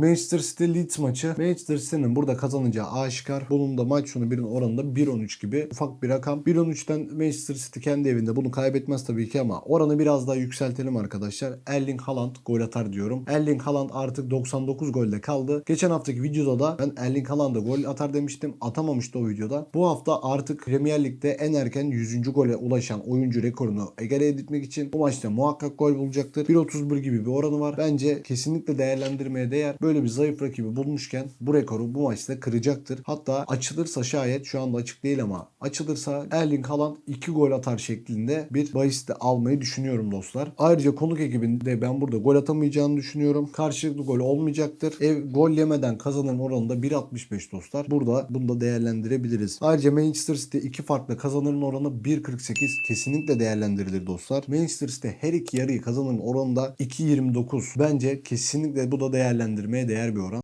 Manchester City Leeds maçı. Manchester City'nin burada kazanacağı aşikar. Bunun da maç sonu birin oranında 1.13 gibi ufak bir rakam. 1.13'ten Manchester City kendi evinde bunu kaybetmez tabii ki ama oranı biraz daha yükseltelim arkadaşlar. Erling Haaland gol atar diyorum. Erling Haaland artık 99 golde kaldı. Geçen haftaki videoda da ben Erling Haaland'a gol atar demiştim. Atamamıştı o videoda. Bu hafta artık Premier Lig'de en erken 100. gole ulaşan oyuncu rekorunu egale etmek için bu maçta muhakkak gol bulacaktır. 1.31 gibi bir oranı var. Bence kesinlikle değerlendirmeye değer. Böyle bir zayıf rakibi bulmuşken bu rekoru bu maçta kıracaktır. Hatta açılırsa şayet şu anda açık değil ama açılırsa Erling Haaland 2 gol atar şeklinde bir bahis de almayı düşünüyorum dostlar. Ayrıca konuk ekibinde ben burada gol atamayacağını düşünüyorum. Karşılıklı gol olmayacaktır. Ev gol yemeden kazanım oranında 1.65 dostlar. Burada bunu da değerlendirebiliriz. Ayrıca Manchester City iki farklı kazanırın oranı 1.48 kesinlikle değerlendirilir dostlar. Manchester City her iki yarıyı kazanırın oranında 2.29. Bence kesinlikle bu da değer bir oran.